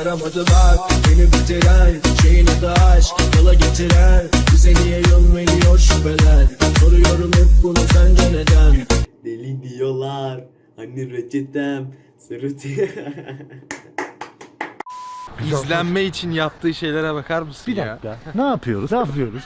Yaramadı bak beni bitiren Şeyin adı aşk yola getiren Bize niye yol veriyor şüpheler Soruyorum hep bunu sence neden Deli diyorlar. Hani reçetem. Sırıtıyor. İzlenme için yaptığı şeylere bakar mısın Bir ya? dakika. Ne yapıyoruz? Ne yapıyoruz?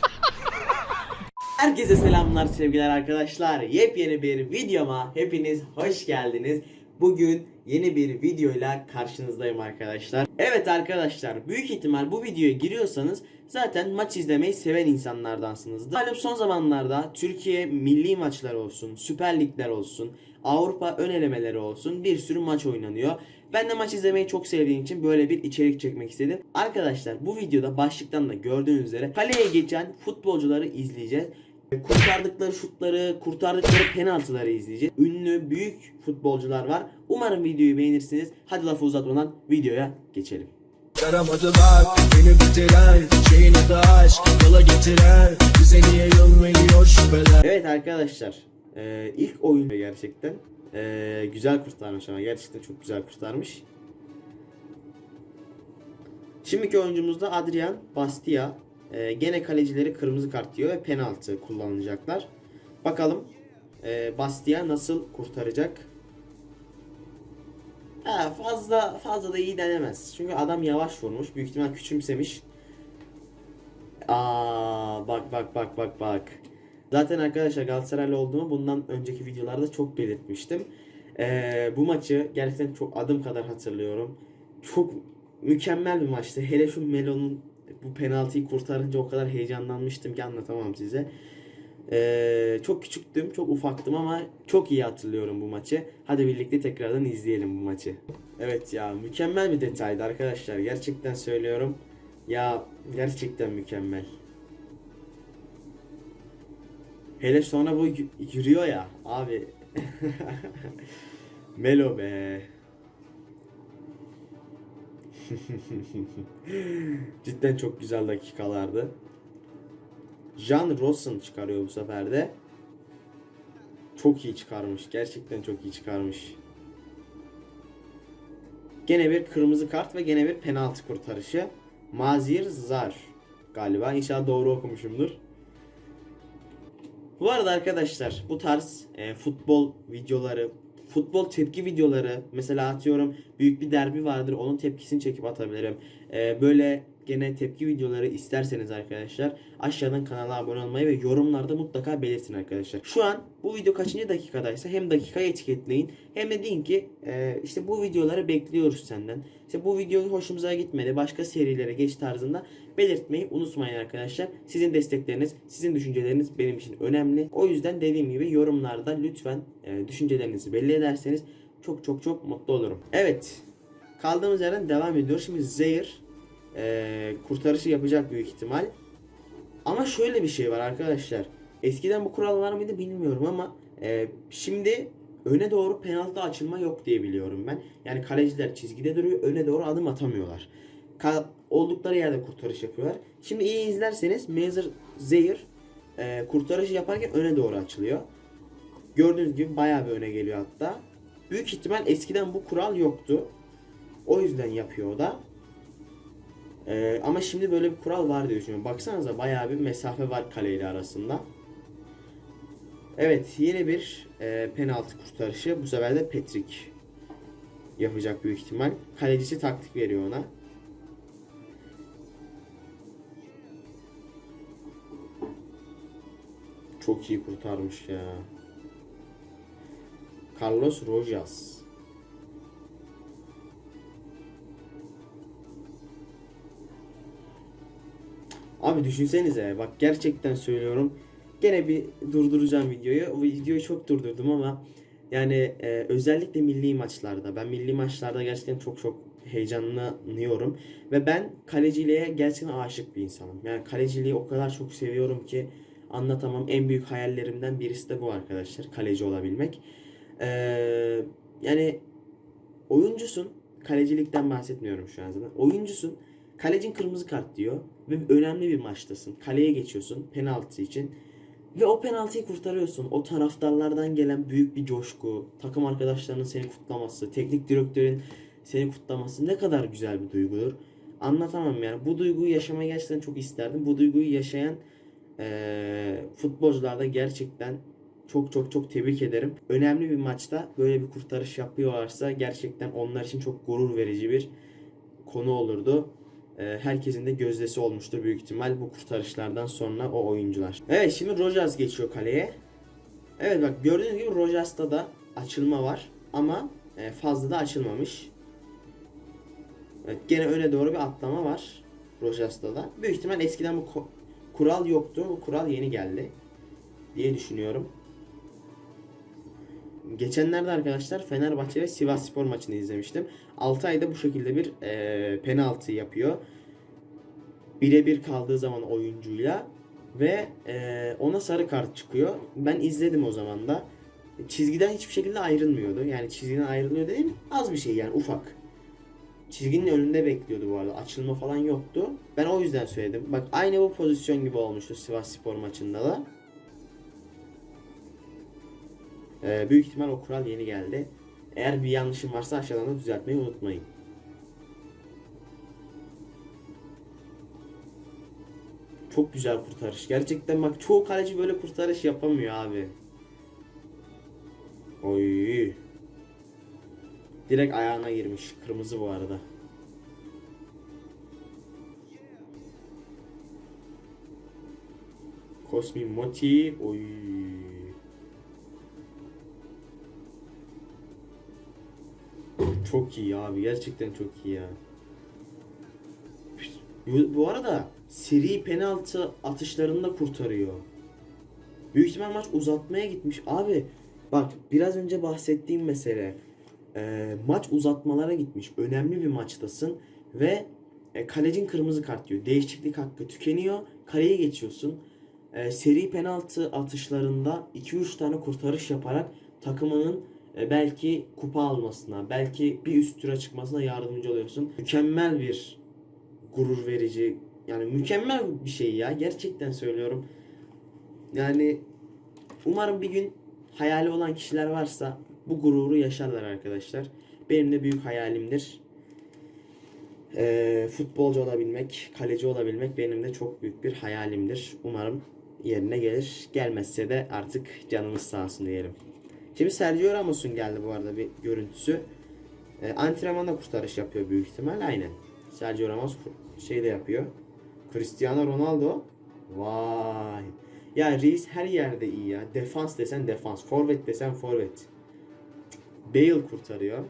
Herkese selamlar sevgiler arkadaşlar. Yepyeni bir videoma hepiniz hoş geldiniz. Bugün yeni bir videoyla karşınızdayım arkadaşlar. Evet arkadaşlar büyük ihtimal bu videoya giriyorsanız zaten maç izlemeyi seven insanlardansınızdır. Malum son zamanlarda Türkiye milli maçları olsun, Süper Ligler olsun, Avrupa ön elemeleri olsun bir sürü maç oynanıyor. Ben de maç izlemeyi çok sevdiğim için böyle bir içerik çekmek istedim. Arkadaşlar bu videoda başlıktan da gördüğünüz üzere kaleye geçen futbolcuları izleyeceğiz. Kurtardıkları şutları, kurtardıkları penaltıları izleyeceğiz. Ünlü büyük futbolcular var. Umarım videoyu beğenirsiniz. Hadi lafı uzatmadan videoya geçelim. Yaramadı bak beni bitiren Şeyin adı aşk yola getiren Bize niye yol veriyor şüpheler Evet arkadaşlar e, ilk oyun gerçekten e, güzel kurtarmış ama gerçekten çok güzel kurtarmış. Şimdiki oyuncumuzda Adrian Bastia. E, gene kalecileri kırmızı kart diyor ve penaltı kullanacaklar. Bakalım e, Bastia nasıl kurtaracak? Ha, fazla fazla da iyi denemez. Çünkü adam yavaş vurmuş. Büyük ihtimal küçümsemiş. Aa bak bak bak bak bak. Zaten arkadaşlar Galatasaraylı olduğumu bundan önceki videolarda çok belirtmiştim. Ee, bu maçı gerçekten çok adım kadar hatırlıyorum. Çok mükemmel bir maçtı. Hele şu Melo'nun bu penaltıyı kurtarınca o kadar heyecanlanmıştım ki anlatamam size. Ee, çok küçüktüm, çok ufaktım ama çok iyi hatırlıyorum bu maçı. Hadi birlikte tekrardan izleyelim bu maçı. Evet ya mükemmel bir detaydı arkadaşlar. Gerçekten söylüyorum. Ya gerçekten mükemmel. Hele sonra bu yürüyor ya abi. Melo be. Cidden çok güzel dakikalardı. Jan Rossen çıkarıyor bu sefer de. Çok iyi çıkarmış. Gerçekten çok iyi çıkarmış. Gene bir kırmızı kart ve gene bir penaltı kurtarışı. Mazir Zar galiba. İnşallah doğru okumuşumdur. Bu arada arkadaşlar bu tarz e, futbol videoları, futbol tepki videoları mesela atıyorum büyük bir derbi vardır onun tepkisini çekip atabilirim. E, böyle gene tepki videoları isterseniz arkadaşlar aşağıdan kanala abone olmayı ve yorumlarda mutlaka belirtin arkadaşlar. Şu an bu video kaçıncı dakikadaysa hem dakikayı etiketleyin hem de deyin ki e, işte bu videoları bekliyoruz senden. İşte bu video hoşumuza gitmedi başka serilere geç tarzında belirtmeyi unutmayın arkadaşlar. Sizin destekleriniz, sizin düşünceleriniz benim için önemli. O yüzden dediğim gibi yorumlarda lütfen e, düşüncelerinizi belli ederseniz çok çok çok mutlu olurum. Evet. Kaldığımız yerden devam ediyoruz. Şimdi Zehir e, kurtarışı yapacak büyük ihtimal. Ama şöyle bir şey var arkadaşlar. Eskiden bu kural var mıydı bilmiyorum ama e, şimdi öne doğru penaltı açılma yok diye biliyorum ben. Yani kaleciler çizgide duruyor, öne doğru adım atamıyorlar. Ka- oldukları yerde kurtarış yapıyorlar. Şimdi iyi izlerseniz Mazer Zehir e, kurtarışı yaparken öne doğru açılıyor. Gördüğünüz gibi bayağı bir öne geliyor hatta. Büyük ihtimal eskiden bu kural yoktu. O yüzden yapıyor o da. Ee, ama şimdi böyle bir kural var diye düşünüyorum. Baksanıza bayağı bir mesafe var kaleyle arasında. Evet yeni bir e, penaltı kurtarışı. Bu sefer de Patrick yapacak büyük ihtimal. Kalecisi taktik veriyor ona. Çok iyi kurtarmış ya. Carlos Rojas. Abi düşünsenize bak gerçekten söylüyorum. Gene bir durduracağım videoyu. O videoyu çok durdurdum ama yani e, özellikle milli maçlarda ben milli maçlarda gerçekten çok çok heyecanlanıyorum ve ben kaleciliğe gerçekten aşık bir insanım. Yani kaleciliği o kadar çok seviyorum ki anlatamam. En büyük hayallerimden birisi de bu arkadaşlar. Kaleci olabilmek. Ee, yani oyuncusun. Kalecilikten bahsetmiyorum şu an zaten. Oyuncusun. Kalecin kırmızı kart diyor. Ve önemli bir maçtasın. Kaleye geçiyorsun penaltı için. Ve o penaltıyı kurtarıyorsun. O taraftarlardan gelen büyük bir coşku, takım arkadaşlarının seni kutlaması, teknik direktörün seni kutlaması ne kadar güzel bir duygudur. Anlatamam yani. Bu duyguyu yaşamayı gerçekten çok isterdim. Bu duyguyu yaşayan eee futbolcular da gerçekten çok çok çok tebrik ederim. Önemli bir maçta böyle bir kurtarış yapıyorlarsa gerçekten onlar için çok gurur verici bir konu olurdu. Ee, herkesin de gözdesi olmuştur büyük ihtimal bu kurtarışlardan sonra o oyuncular. Evet şimdi Rogers geçiyor kaleye. Evet bak gördüğünüz gibi Rogers'ta da açılma var ama e, fazla da açılmamış. Evet gene öne doğru bir atlama var Rogers'ta da. Büyük ihtimal eskiden bu kural yoktu. Bu kural yeni geldi diye düşünüyorum. Geçenlerde arkadaşlar Fenerbahçe ve Sivas Spor maçını izlemiştim. Altay da bu şekilde bir e, penaltı yapıyor. Birebir kaldığı zaman oyuncuyla ve e, ona sarı kart çıkıyor. Ben izledim o zaman da. Çizgiden hiçbir şekilde ayrılmıyordu. Yani çizgiden ayrılıyor dedim az bir şey yani ufak. Çizginin önünde bekliyordu bu arada. Açılma falan yoktu. Ben o yüzden söyledim. Bak aynı bu pozisyon gibi olmuştu Sivas Spor maçında da. Ee, büyük ihtimal o kural yeni geldi. Eğer bir yanlışım varsa aşağıdan da düzeltmeyi unutmayın. Çok güzel kurtarış. Gerçekten bak çoğu kaleci böyle kurtarış yapamıyor abi. Oy. Direkt ayağına girmiş. Kırmızı bu arada. Cosmin Moti. Oy. Çok iyi abi. Gerçekten çok iyi ya. Bu, arada seri penaltı atışlarında kurtarıyor. Büyük ihtimal maç uzatmaya gitmiş. Abi bak biraz önce bahsettiğim mesele. e, maç uzatmalara gitmiş. Önemli bir maçtasın ve e, kalecin kırmızı kart diyor. Değişiklik hakkı tükeniyor. Kaleye geçiyorsun. E, seri penaltı atışlarında 2-3 tane kurtarış yaparak takımının belki kupa almasına, belki bir üst tura çıkmasına yardımcı oluyorsun. Mükemmel bir gurur verici, yani mükemmel bir şey ya. Gerçekten söylüyorum. Yani umarım bir gün hayali olan kişiler varsa bu gururu yaşarlar arkadaşlar. Benim de büyük hayalimdir. Ee, futbolcu olabilmek, kaleci olabilmek benim de çok büyük bir hayalimdir. Umarım yerine gelir. Gelmezse de artık canımız sağ olsun diyelim. Şimdi Sergio Ramos'un geldi bu arada bir görüntüsü. Ee, antrenmanda kurtarış yapıyor büyük ihtimal. Aynen. Sergio Ramos şey de yapıyor. Cristiano Ronaldo. Vay. Ya Reis her yerde iyi ya. Defans desen defans. Forvet desen forvet. Bale kurtarıyor.